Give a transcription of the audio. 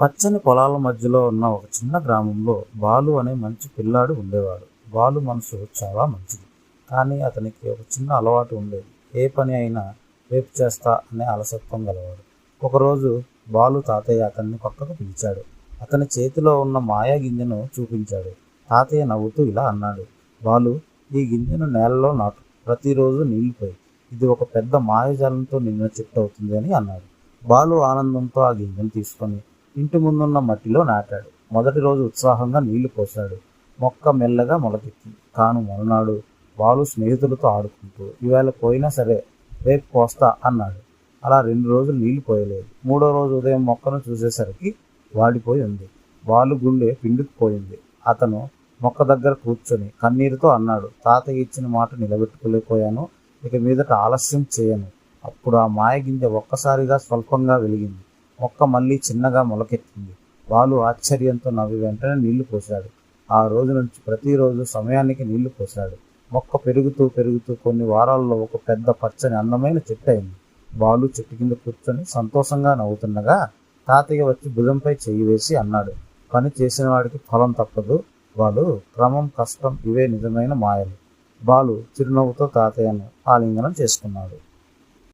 పచ్చని పొలాల మధ్యలో ఉన్న ఒక చిన్న గ్రామంలో బాలు అనే మంచి పిల్లాడు ఉండేవాడు. బాలు మనసు చాలా మంచిది. కానీ అతనికి ఒక చిన్న అలవాటు ఉండేది. ఏ పని అయినా రేపు చేస్తా అనే అలసత్వం గలవాడు. ఒకరోజు బాలు తాతయ్య అతన్ని పక్కకు పిలిచాడు. అతని చేతిలో ఉన్న మాయా గింజను చూపించాడు. తాతయ్య నవ్వుతూ ఇలా అన్నాడు. బాలు ఈ గింజను నేలలో నాటు. ప్రతిరోజు నీళ్ళుపోయి ఇది ఒక పెద్ద మాయజాలంతో నిన్న చెట్టు అవుతుంది అని అన్నాడు. బాలు ఆనందంతో ఆ గింజను తీసుకొని ఇంటి ముందున్న మట్టిలో నాటాడు. మొదటి రోజు ఉత్సాహంగా నీళ్ళు పోశాడు. మొక్క మెల్లగా మొలకెత్తింది కాను మరునాడు బాలు స్నేహితులతో ఆడుకుంటూ ఈవేళ పోయినా సరే రేపు పోస్తా అన్నాడు. అలా రెండు రోజులు నీళ్ళు పోయలేదు. మూడో రోజు ఉదయం మొక్కను చూసేసరికి వాడిపోయి ఉంది. బాలు గుండె పిండుకుపోయింది అతను మొక్క దగ్గర కూర్చొని కన్నీరుతో అన్నాడు తాతయ్య ఇచ్చిన మాట నిలబెట్టుకోలేకపోయాను. ఇక మీదట ఆలస్యం చేయను. అప్పుడు ఆ మాయగింజ ఒక్కసారిగా స్వల్పంగా వెలిగింది. మొక్క మళ్ళీ చిన్నగా మొలకెత్తింది. బాలు ఆశ్చర్యంతో నవ్వి వెంటనే నీళ్ళు పోశాడు. ఆ రోజు నుంచి ప్రతిరోజు సమయానికి నీళ్ళు పోశాడు. మొక్క పెరుగుతూ పెరుగుతూ కొన్ని వారాల్లో ఒక పెద్ద పచ్చని అందమైన చెట్టు అయింది. బాలు చెట్టు కింద కూర్చొని సంతోషంగా నవ్వుతుండగా తాతయ్య వచ్చి భుజంపై చేయి వేసి అన్నాడు పని చేసిన వాడికి ఫలం తప్పదు. బాలు క్రమం కష్టం ఇవే నిజమైన మాయలు. బాలు చిరునవ్వుతో తాతయ్యను ఆలింగనం చేసుకున్నాడు.